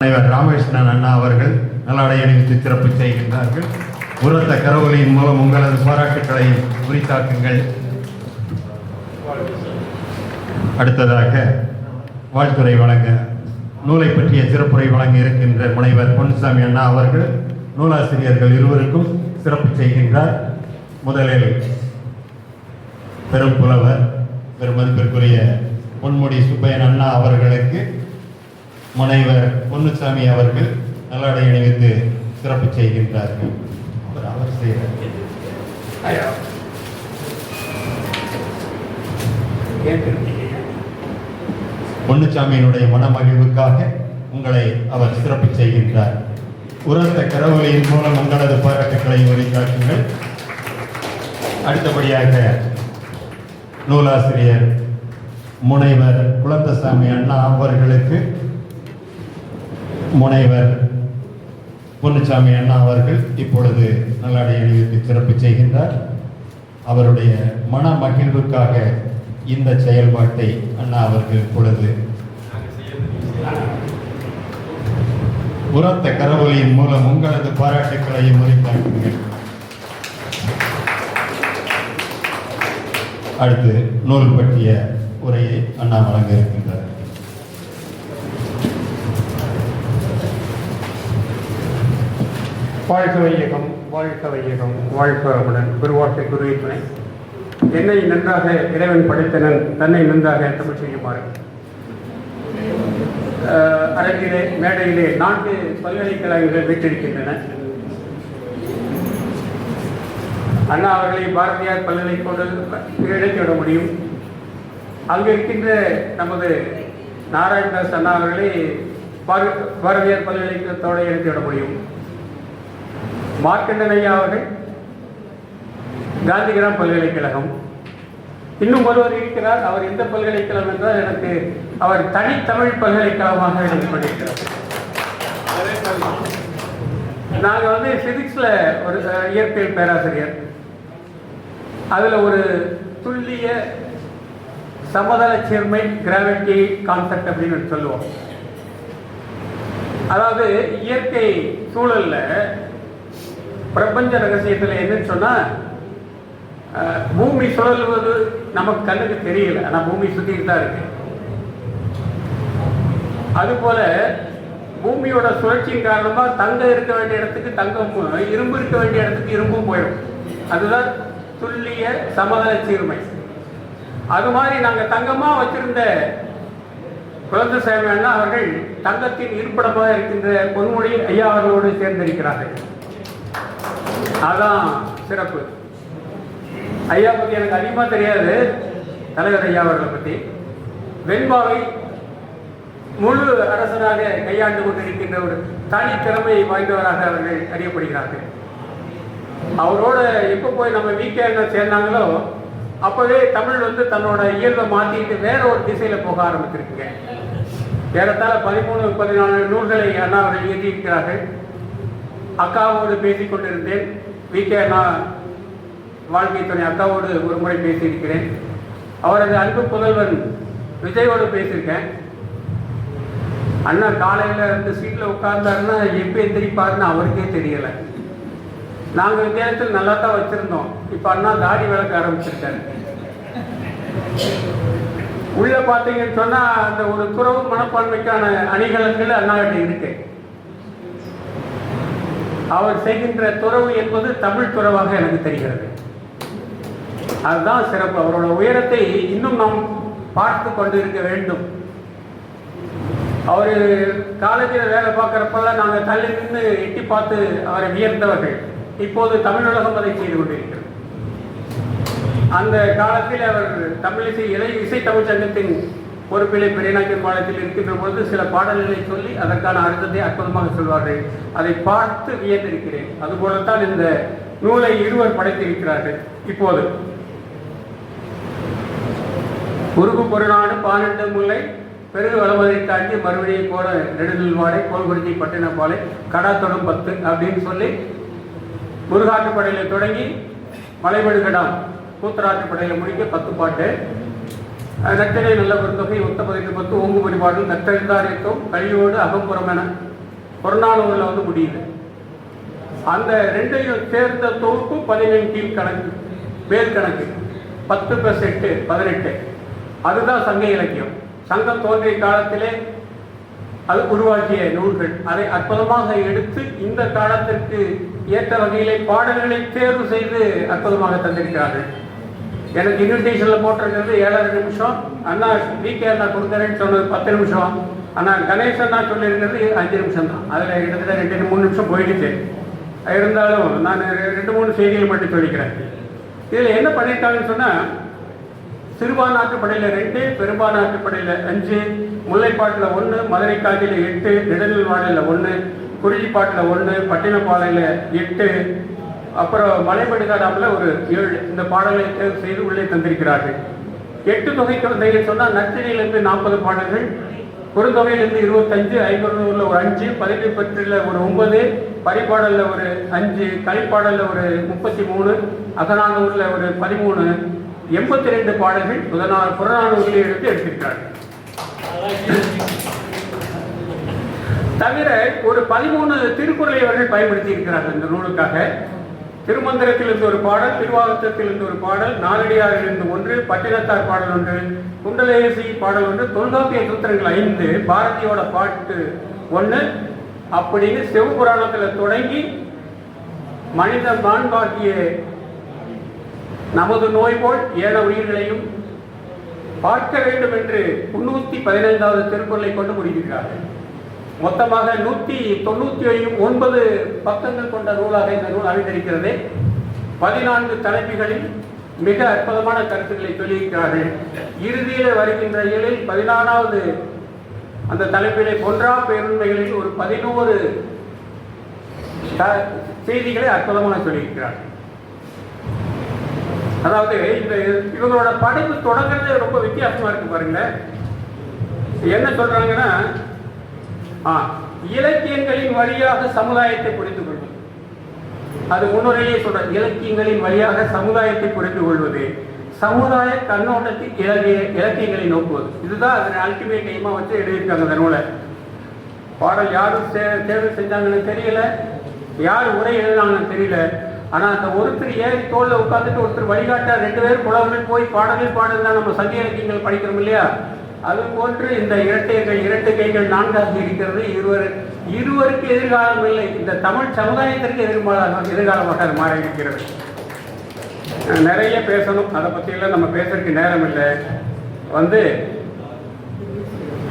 தலைவர் ராமகிருஷ்ணன் அண்ணா அவர்கள் நல்லாடை அணிவித்து சிறப்பு செய்கின்றார்கள். உரத்த கரவொலியின் மூலம் உங்களது பாராட்டுக்களை உரித்தாக்குங்கள். அடுத்ததாக வாழ்த்துறை வழங்க நூலை பற்றிய சிறப்புரை வழங்க இருக்கின்ற முனைவர் பொன்னுசாமி அண்ணா அவர்கள் நூலாசிரியர்கள் இருவருக்கும் சிறப்பு செய்கின்றார். முதலில் பெரும் புலவர் பெருமதிப்பிற்குரிய பொன்முடி சுப்பையன் அண்ணா அவர்களுக்கு முனைவர் பொன்னுசாமி அவர்கள் நல்லாடை அணிவித்து சிறப்பு செய்கின்றார்கள். அவர் அவர் செய்கிறார் பொன்னுசாமியினுடைய மனமகிழ்வுக்காக உங்களை அவர் சிறப்பு செய்கின்றார். உரத்த கரவொலியின் மூலம் உங்களது பாராட்டுக்களை உரித்தாக்குங்கள். அடுத்தபடியாக நூலாசிரியர் முனைவர் குலந்தசாமி அண்ணா அவர்களுக்கு முனைவர் பொன்னுச்சாமி அண்ணா அவர்கள் இப்பொழுது நல்லாடை அணிவித்து சிறப்பு செய்கின்றார். அவருடைய மன மகிழ்வுக்காக இந்த செயல்பாட்டை அண்ணா அவர்கள் இப்பொழுது உரத்த கரவொலியின் மூலம் உங்களது பாராட்டுக்களை முறைத்தாக்குங்கள் அடுத்து நூல் பற்றிய உரையை அண்ணா வழங்க இருக்கின்றார். வாழ்க வையகம் வாழ்க வையகம் வாழ்க வளமுடன். குருவார்த்தை குருவை துணை என்னை நன்றாக இறைவன் படைத்தனன் தன்னை நன்றாக தமிழ் செய்யுமாறு. அஹ், அரங்கிலே மேடையிலே நான்கு பல்கலைக்கழகங்கள் வீட்டிருக்கின்றன அண்ணா அவர்களை பாரதியார் பல்கலைக்கழக இணைத்துவிட முடியும். அங்கு இருக்கின்ற நமது நாராயணதாஸ் அண்ணா அவர்களை பார- பாரதியார் பல்கலைக்கழகத்தோடு இணைத்துவிட முடியும். மார்க்கண்டனையா அவர்கள் காந்திகிராம் பல்கலைக்கழகம். இன்னும் ஒருவர் இருக்கிறார் அவர் எந்த பல்கலைக்கழகம் என்றால் எனக்கு அவர் தனித்தமிழ் பல்கலைக்கழகமாக எழுதப்பட்டிருக்கிறார் நாங்கள் வந்து பிசிக்ஸில் ஒரு இயற்பியல் பேராசிரியர். அதில் ஒரு துல்லிய சமதள சேர்மை கிராவிட்டி கான்செப்ட் அப்படின்னு சொல்லுவோம். அதாவது இயற்கை சூழலில் பிரபஞ்ச ரகசியத்தில் என்னன்னு சொன்னா பூமி சுழல்வது நமக்கு கண்ணுக்கு தெரியல. ஆனா பூமி சுத்திட்டு தான் இருக்கு. அதுபோல பூமியோட சுழற்சியின் காரணமா தங்கம் இருக்க வேண்டிய இடத்துக்கு தங்கம் இரும்பு இருக்க வேண்டிய இடத்துக்கு இரும்பும் போயிடும். அதுதான் துல்லிய சமதள சீர்மை. அது மாதிரி நாங்க தங்கமா வச்சிருந்த குழந்தை அண்ணா அவர்கள் தங்கத்தின் இருப்பிடமாக இருக்கின்ற பொன்மொழி ஐயா அவர்களோடு சேர்ந்திருக்கிறார்கள். அதான் சிறப்பு. ஐயா பத்தி எனக்கு அதிகமாக தெரியாது. தலைவர் ஐயா அவர்களை பத்தி. வெண்பாவை முழு அரசனாக கையாண்டு கொண்டிருக்கின்ற ஒரு தனி திறமை வாய்ந்தவராக அவர்கள் அறியப்படுகிறார்கள். அவரோட எப்போ போய் நம்ம வீக்கெண்ட்ல சேர்ந்தாங்களோ அப்பவே தமிழ் வந்து தன்னோட இயல்பை மாத்திட்டு வேற ஒரு திசையில போக ஆரம்பிச்சிருக்குங்க. ஏறத்தாழ பதிமூணு பதினாலு நூல்களை அண்ணா அவர்கள் இயற்றியிருக்கிறார்கள். அக்காவோடு பேசிக் கொண்டிருந்தேன் விகே நான் வாழ்க்கை துணை அக்காவோடு ஒரு முறை பேசியிருக்கிறேன். அவரது அன்பு புதல்வன் விஜயோடு பேசியிருக்கேன். அண்ணா காலையில் இருந்து சீட்டில் உட்கார்ந்தாருன்னா எப்போ எந்திரிப்பாருன்னு அவருக்கே தெரியலை. நாங்கள் வித்தியாசத்தில் நல்லா தான் வச்சுருந்தோம். இப்போ அண்ணா தாடி விளக்க ஆரம்பிச்சிருக்காரு. உள்ளே பார்த்தீங்கன்னு சொன்னால் அந்த ஒரு துறவு மனப்பான்மைக்கான அணிகலன்கள் அண்ணாகிட்ட இருக்குது அவர் செய்கின்ற துறவு என்பது தமிழ் துறவாக எனக்கு தெரிகிறது. அதுதான் சிறப்பு. அவரோட உயரத்தை இன்னும் நாம் பார்த்து கொண்டு இருக்க வேண்டும். அவர் காலேஜில் வேலை பார்க்குறப்பெல்லாம் நாங்கள் தள்ளி நின்று எட்டி பார்த்து அவரை வியர்ந்தவர்கள் இப்போது தமிழகம் அதை செய்து கொண்டிருக்கிறது. அந்த காலத்தில் அவர் தமிழிசை இலை இசை தமிழ் சங்கத்தின் பொறுப்பிலே பெரியநாயக்கர் மாநிலத்தில் இருக்கின்ற பொழுது சில பாடல்களை சொல்லி அதற்கான அர்த்தத்தை அற்புதமாக சொல்வார்கள். அதை பார்த்து வியந்திருக்கிறேன். அதுபோலத்தான் இந்த நூலை இருவர் படைத்திருக்கிறார்கள். இப்போது. உருகு பொருளாடு பன்னெண்டு முல்லை பெருகு வளமதை தாண்டி மறுபடியும் போல நெடுதல் வாடை கோல்குறிச்சி பட்டின பாலை கடாத்தொடும் பத்து அப்படின்னு சொல்லி முருகாட்டுப்படையில் தொடங்கி மலைபடுகடாம் கூத்தராட்டுப்படையில் முடிக்க பத்து பாட்டு. நற்றினை நல்ல ஒரு தொகை ஒத்த பதினெட்டு பத்து ஓங்கு வழிபாடு நற்றெழுந்தாரியத்தும் கழிவோடு அகம்புறம் என புறநானூரில் வந்து முடியுது. அந்த ரெண்டையும் சேர்ந்த தொகுப்பு பதினெண் கீழ் கணக்கு மேல் கணக்கு. பத்து பிளஸ் எட்டு பதினெட்டு. அதுதான் சங்க இலக்கியம். சங்கம் தோன்றிய காலத்திலே அது உருவாக்கிய நூல்கள். அதை அற்புதமாக எடுத்து இந்த காலத்திற்கு ஏற்ற வகையிலே பாடல்களை தேர்வு செய்து அற்புதமாக தந்திருக்கிறார்கள். எனக்கு இன்விடேஷனில் போட்டிருக்கிறது ஏழரை நிமிஷம். அண்ணா வி நான் அண்ணா கொடுக்குறேன்னு சொன்னது பத்து நிமிஷம். அண்ணா கணேஷ் அண்ணா சொல்லியிருக்கிறது அஞ்சு நிமிஷம் தான். அதில் கிட்டத்தட்ட ரெண்டு மூணு நிமிஷம் போயிடுச்சு. இருந்தாலும் நான் ரெண்டு மூணு செய்திகள் மட்டும் சொல்லிக்கிறேன். இதில் என்ன பண்ணிட்டாங்கன்னு சொன்னால் சிறுபான்நாட்டுப்படையில் ரெண்டு பெரும்பான்நாட்டுப்படையில் அஞ்சு முல்லைப்பாட்டில் ஒன்று மதுரை காட்டில் எட்டு நிழல்வாடில் ஒன்று குறிஞ்சிப்பாட்டில் ஒன்று பட்டினப்பாளையில் எட்டு அப்புறம் மலைப்படுகாடாமில் ஒரு ஏழு இந்த பாடல்களை தேர்வு செய்து உள்ளே தந்திருக்கிறார்கள். எட்டு தொகை குழந்தைகள் சொன்னால் நச்சினையிலிருந்து நாற்பது பாடல்கள் குறுந்தொகையிலிருந்து இருபத்தஞ்சு ஐம்பதுல ஒரு அஞ்சு பதினெட்டு பற்றில் ஒரு ஒன்பது பரிபாடலில் ஒரு அஞ்சு கலைப்பாடலில் ஒரு முப்பத்தி மூணு அகநானூரில் ஒரு பதிமூணு எண்பத்தி ரெண்டு பாடல்கள் புதனா புறநானூரில் எடுத்து எடுத்திருக்கிறார்கள். தவிர ஒரு பதிமூணு திருக்குறளை அவர்கள் பயன்படுத்தி இருக்கிறார்கள் இந்த நூலுக்காக. திருமந்திரத்திலிருந்து ஒரு பாடல் திருவாகத்திலிருந்து ஒரு பாடல் நாலடியாரிலிருந்து ஒன்று பட்டினத்தார் பாடல் ஒன்று குண்டலேசி பாடல் ஒன்று தொல்காப்பிய சூத்திரங்கள் ஐந்து பாரதியோட பாட்டு ஒன்று அப்படின்னு சிவபுராணத்தில் தொடங்கி மனித மாண்பாகிய நமது நோய் போல் ஏழ உயிர்களையும் பார்க்க வேண்டும் என்று முன்னூத்தி பதினைந்தாவது திருக்குறளை கொண்டு முடிக்கிறார்கள். மொத்தமாக நூற்றி தொண்ணூத்தி ஒன்பது பக்கங்கள் கொண்ட நூலாக இந்த நூல் அமைந்திருக்கிறது. பதினான்கு தலைப்புகளில் மிக அற்புதமான கருத்துக்களை சொல்லியிருக்கிறார்கள். இறுதியில் வருகின்ற இயலில் பதினாறாவது அந்த தலைப்பிலே பொன்றா பேருண்மைகளில் ஒரு பதினோரு செய்திகளை அற்புதமாக சொல்லியிருக்கிறார்கள் அதாவது இந்த இவங்களோட படைப்பு தொடங்குறது ரொம்ப வித்தியாசமா இருக்கு பாருங்க என்ன சொல்றாங்கன்னா இலக்கியங்களின் வழியாக சமுதாயத்தை புரிந்து கொள்வது அது முன்னுரையே சொல்ற இலக்கியங்களின் வழியாக சமுதாயத்தை புரிந்து கொள்வது சமுதாய கண்ணோட்டத்தில் இலக்கிய இலக்கியங்களை நோக்குவது. இதுதான் அதன் அல்டிமேட் எய்மா வச்சு எழுதியிருக்காங்க அந்த நூலை. பாடல் யாரும் தே- தேர்வு செஞ்சாங்கன்னு தெரியல. யார் உரை எழுதினாங்கன்னு தெரியல. ஆனா அந்த ஒருத்தர் ஏறி தோல்ல உட்காந்துட்டு ஒருத்தர் வழிகாட்டா ரெண்டு பேரும் புலவர்கள் போய் பாடலே பாடல் தான் நம்ம சங்க இலக்கியங்கள் படிக்கிறோம் இல்லையா? அது போன்று இந்த இரட்டைகள் இரட்டை கைகள் நான்காக இருக்கிறது. இருவர் இருவருக்கு எதிர்காலம் இல்லை. இந்த தமிழ் சமுதாயத்திற்கு எதிர்காலம் எதிர்காலமாக அது மாறி இருக்கிறது. நிறைய பேசணும். அதை பற்றியெல்லாம் நம்ம பேசுறதுக்கு நேரம் இல்லை. வந்து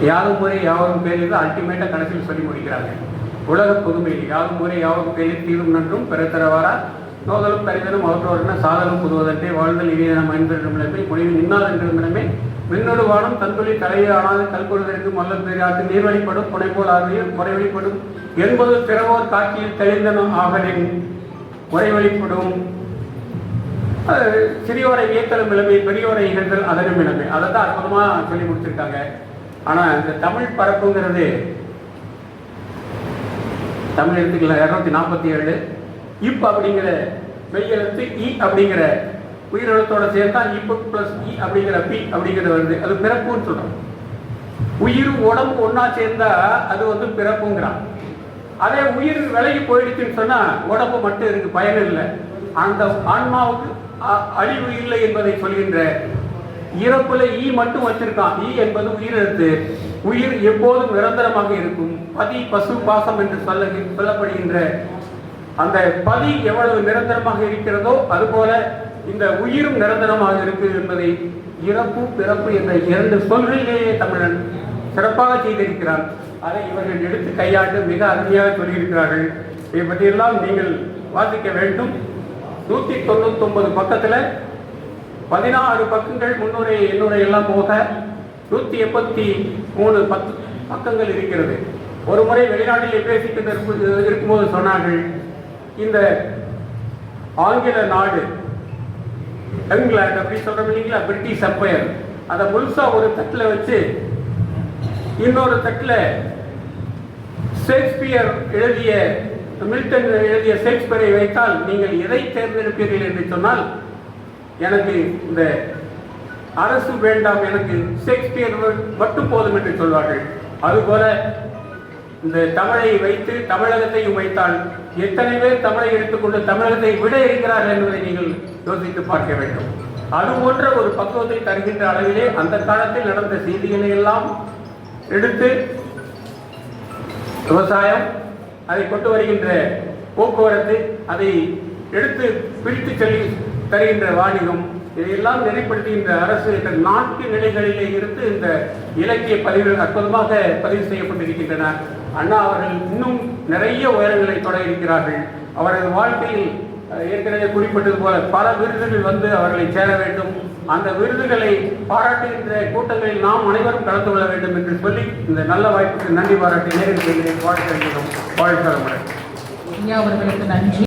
யாரும் முறை யாவரும் பேரில் அல்டிமேட்டாக கடைசியில் சொல்லி முடிக்கிறாங்க. உலக புதுமையில் யாரும் முறை யாவரும் பேரில் தீரும் நன்றும் பிறத்தரவாரா? நோதலும் கரிதலும் அவற்றோர்ன சாதலும் புதுவதன்றே வாழ்தல் இனியன மனிதர்களும் நிலைமை முடிவு நின்னால் என்ற நிலைமை மின்னொரு வானம் தன்தொழில் தலையானாது கல்கொள்வதற்கு மல்ல பெரியாட்டு நீர்வழிப்படும் புனைப்போல் ஆர்வையில் முறைவழிப்படும் என்பது பிறவோர் காட்சியில் தெளிந்தன ஆகலின் முறைவழிப்படும். அது சிறியோரை வியத்தலும் இளமை பெரியோரை இகழ்தல் அதனும் இளமை. அதை தான் அற்புதமாக சொல்லி கொடுத்துருக்காங்க ஆனால் இந்த தமிழ் பரப்புங்கிறது தமிழ் எழுத்துக்கள் இரநூத்தி நாற்பத்தி ஏழு இப் அப்படிங்கிற மெய்யெழுத்து இ அப்படிங்கிற உயிரெழுத்தோட சேர்த்தா இப்பு பிளஸ் இ அப்படிங்கிற பி அப்படிங்கிறது வருது. அது பிறப்புன்னு சொல்றோம். உயிர் உடம்பு ஒன்னா சேர்ந்தா அது வந்து பிறப்புங்கிறான். அதே உயிர் விலகி போயிடுச்சுன்னு சொன்னா உடம்பு மட்டும் இருக்கு பயன் இல்லை. அந்த ஆன்மாவுக்கு அ- அழிவு இல்லை என்பதை சொல்கின்ற இறப்புல ஈ மட்டும் வச்சிருக்கான். ஈ என்பது உயிரெழுத்து. உயிர் எப்போதும் நிரந்தரமாக இருக்கும். பதி பசு பாசம் என்று சொல்ல சொல்லப்படுகின்ற அந்த பதி எவ்வளவு நிரந்தரமாக இருக்கிறதோ அதுபோல இந்த உயிரும் நிரந்தரமாக இருக்கு என்பதை இறப்பு பிறப்பு என்ற இரண்டு சொல்களிலேயே தமிழன் சிறப்பாக செய்திருக்கிறார். அதை இவர்கள் எடுத்து கையாண்டு மிக அருமையாக சொல்லியிருக்கிறார்கள். இதை பற்றியெல்லாம் நீங்கள் வாசிக்க வேண்டும். நூற்றி தொண்ணூத்தொன்பது பக்கத்தில் பதினாறு பக்கங்கள் முன்னுரை எண்ணுரை எல்லாம் போக நூற்றி எண்பத்தி மூணு பத்து பக்கங்கள் இருக்கிறது. ஒரு முறை வெளிநாட்டிலே பேசிக்கிட்டு இருக்கும்போது சொன்னார்கள் இந்த ஆங்கில நாடு இங்கிலாந்து அப்படி சொல்றோம் இல்லைங்களா? பிரிட்டிஷ் அம்பையர் அதை முழுசா ஒரு தட்டில் வச்சு இன்னொரு தட்டில் ஷேக்ஸ்பியர் எழுதிய மில்டன் எழுதிய ஷேக்ஸ்பியரை வைத்தால் நீங்கள் எதை தேர்ந்தெடுப்பீர்கள் என்று சொன்னால் எனக்கு இந்த அரசு வேண்டாம் எனக்கு ஷேக்ஸ்பியர் மட்டும் போதும் என்று சொல்வார்கள். அதுபோல இந்த தமிழை வைத்து தமிழகத்தையும் வைத்தால் எத்தனை பேர் தமிழை எடுத்துக்கொண்டு தமிழகத்தை விட இருக்கிறார்கள் என்பதை நீங்கள் யோசித்து பார்க்க வேண்டும். அது போன்ற ஒரு பக்குவத்தை தருகின்ற அளவிலே அந்த காலத்தில் நடந்த செய்திகளை எல்லாம் எடுத்து விவசாயம் அதை கொண்டு வருகின்ற போக்குவரத்து அதை எடுத்து பிரித்து சொல்லி தருகின்ற வாணிகம் இதையெல்லாம் நெறிப்படுத்துகின்ற அரசு இந்த நான்கு நிலைகளிலே இருந்து இந்த இலக்கிய பதிவுகள் அற்புதமாக பதிவு செய்யப்பட்டிருக்கின்றன. அண்ணா அவர்கள் இன்னும் நிறைய உயரங்களை தொட இருக்கிறார்கள். அவரது வாழ்க்கையில் ஏற்கனவே குறிப்பிட்டது போல பல விருதுகள் வந்து அவர்களை சேர வேண்டும். அந்த விருதுகளை பாராட்டுகின்ற கூட்டங்களில் நாம் அனைவரும் கலந்து கொள்ள வேண்டும் என்று சொல்லி இந்த நல்ல வாய்ப்புக்கு நன்றி பாராட்டி நேரில் வாழ்க்கை வாழ்க்கை முறை அவர்களுக்கு நன்றி.